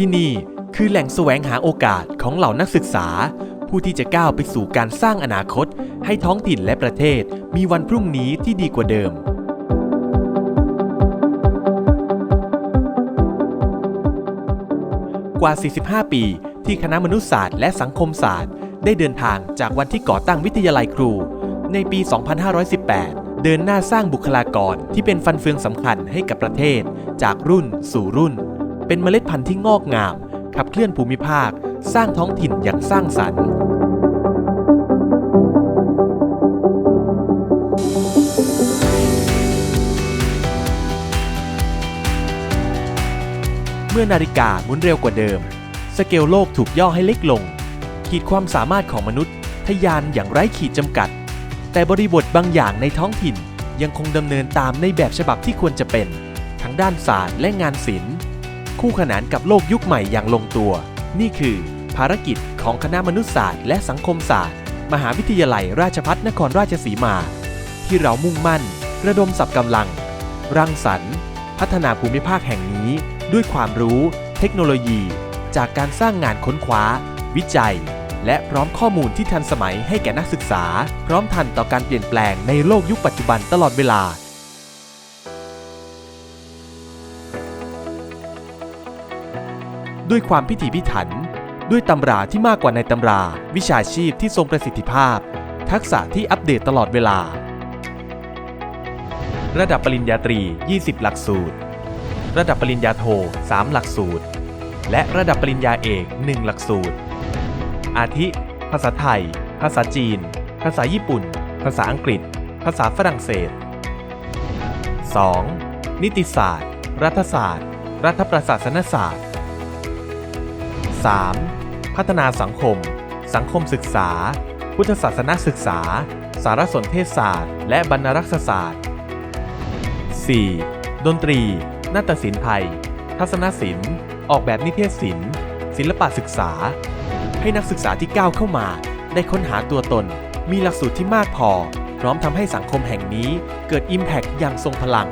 ที่นี่คือแหล่งแสวงหาโอกาสของเหล่านักศึกษา ผู้ที่จะก้าวไปสู่การสร้างอนาคต ให้ท้องถิ่นและประเทศมีวันพรุ่งนี้ที่ดีกว่าเดิม กว่า 45 ปี ที่คณะมนุษยศาสตร์และสังคมศาสตร์ ได้เดินทางจากวันที่ก่อตั้งวิทยาลัยครู ในปี 2518 เดินหน้าสร้างบุคลากรที่เป็นฟันเฟืองสำคัญให้กับประเทศ จากรุ่นสู่รุ่น เป็นเมล็ดพันธุ์ที่งอกงาม ขับเคลื่อนภูมิภาค สร้างท้องถิ่นอย่างสร้างสรรค์ เมื่อนาฬิกาหมุนเร็วกว่าเดิม สเกลโลกถูกย่อให้เล็กลง ขีดความสามารถของมนุษย์ทะยานอย่างไร้ขีดจำกัด แต่บริบทบางอย่างในท้องถิ่นยังคงดำเนินตามในแบบฉบับที่ควรจะเป็น ทั้งด้านศาสตร์และงานศิลป์ คู่ขนานกับโลกยุคใหม่อย่างลงตัว นี่คือภารกิจของคณะมนุษยศาสตร์ และสังคมศาสตร์ มหาวิทยาลัยราชภัฏนครราชสีมา ที่เรามุ่งมั่น ระดมสับกำลัง รังสรรค์ พัฒนาภูมิภาคแห่งนี้ ด้วยความรู้ เทคโนโลยี จากการสร้างงานค้นคว้า วิจัย และพร้อมข้อมูลที่ทันสมัยให้แก่นักศึกษา พร้อมทันต่อการเปลี่ยนแปลงในโลกยุคปัจจุบันตลอดเวลา ด้วยความพิถีพิถัน ด้วยตำราที่มากกว่าในตำรา วิชาชีพที่ทรงประสิทธิภาพ ทักษะที่อัปเดตตลอดเวลา ระดับปริญญาตรี 20 หลักสูตร ระดับปริญญาโท 3 หลักสูตร และระดับปริญญาเอก 1 หลักสูตร อาทิ ภาษาไทย ภาษาจีน ภาษาญี่ปุ่น ภาษาอังกฤษ ภาษาฝรั่งเศส 2. นิติศาสตร์ รัฐศาสตร์ รัฐประศาสนศาสตร์ 3. พัฒนาสังคม สังคมศึกษา พุทธศาสนศึกษา สารสนเทศศาสตร์ และบรรณรักษศาสตร์ 4. ดนตรี นาฏศิลป์ไทย ทัศนศิลป์ ออกแบบนิเทศศิลป์ ศิลปะศึกษา ให้นักศึกษาที่ก้าวเข้ามา ได้ค้นหาตัวตน มีหลักสูตรที่มากพอ พร้อมทำให้สังคมแห่งนี้เกิด Impact อย่างทรงพลัง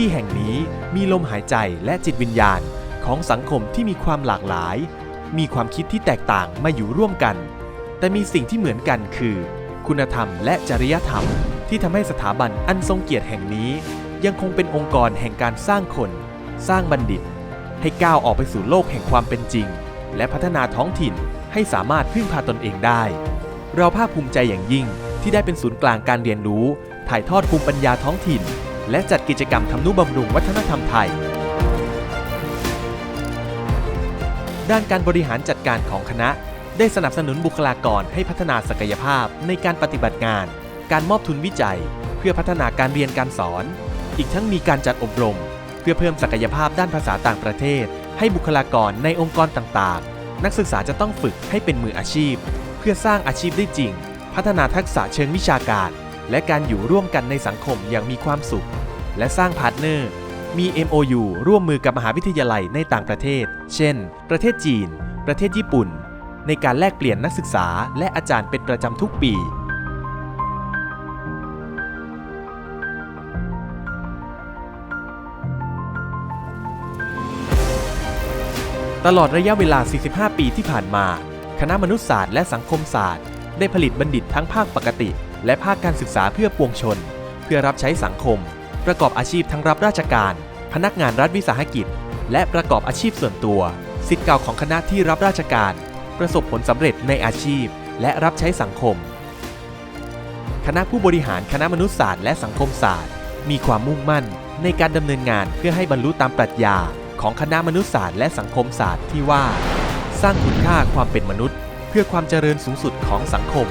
ที่แห่งนี้มีลมหายใจและจิตวิญญาณของสังคมที่มีความหลากหลาย มีความคิดที่แตกต่างมาอยู่ร่วมกัน แต่มีสิ่งที่เหมือนกันคือ คุณธรรมและจริยธรรม ที่ทำให้สถาบันอันทรงเกียรติแห่งนี้ ยังคงเป็นองค์กรแห่งการสร้างคน สร้างบัณฑิต ให้ก้าวออกไปสู่โลกแห่งความเป็นจริง และพัฒนาท้องถิ่นให้สามารถพึ่งพาตนเองได้ เราภาคภูมิใจอย่างยิ่งที่ได้เป็นศูนย์กลางการเรียนรู้ ถ่ายทอดภูมิปัญญาท้องถิ่น และจัดกิจกรรมทำนุบำรุงวัฒนธรรมไทย ด้านการบริหารจัดการของคณะ ได้สนับสนุนบุคลากรให้พัฒนาศักยภาพในการปฏิบัติงาน การมอบทุนวิจัย เพื่อพัฒนาการเรียนการสอน อีกทั้งมีการจัดอบรม เพื่อเพิ่มศักยภาพด้านภาษาต่างประเทศ ให้บุคลากรในองค์กรต่างๆ นักศึกษาจะต้องฝึกให้เป็นมืออาชีพ เพื่อสร้างอาชีพได้จริง พัฒนาทักษะเชิงวิชาการ และการอยู่ร่วมกันในสังคมอย่างมีความสุข และสร้างพาร์ทเนอร์ มี MOU ร่วมมือกับมหาวิทยาลัยในต่างประเทศ เช่น ประเทศจีน ประเทศญี่ปุ่น ในการแลกเปลี่ยนนักศึกษาและอาจารย์เป็นประจำทุกปีตลอดระยะเวลา 45 ปีที่ผ่านมา คณะมนุษยศาสตร์และสังคมศาสตร์ ได้ผลิตบัณฑิตทั้งภาคปกติ และภาคการศึกษาเพื่อปวงชน เพื่อรับใช้สังคม ประกอบอาชีพทั้งรับราชการ พนักงานรัฐวิสาหกิจ และประกอบอาชีพส่วนตัวสิทธิ์เก่าของคณะที่รับราชการ ประสบผลสำเร็จในอาชีพ และรับใช้สังคม คณะผู้บริหารคณะมนุษยศาสตร์และสังคมศาสตร์ มีความมุ่งมั่นในการดำเนินงานเพื่อให้บรรลุตามปรัชญาของคณะมนุษยศาสตร์และสังคมศาสตร์ที่ว่า สร้างคุณค่าความเป็นมนุษย์ เพื่อความเจริญสูงสุดของสังคม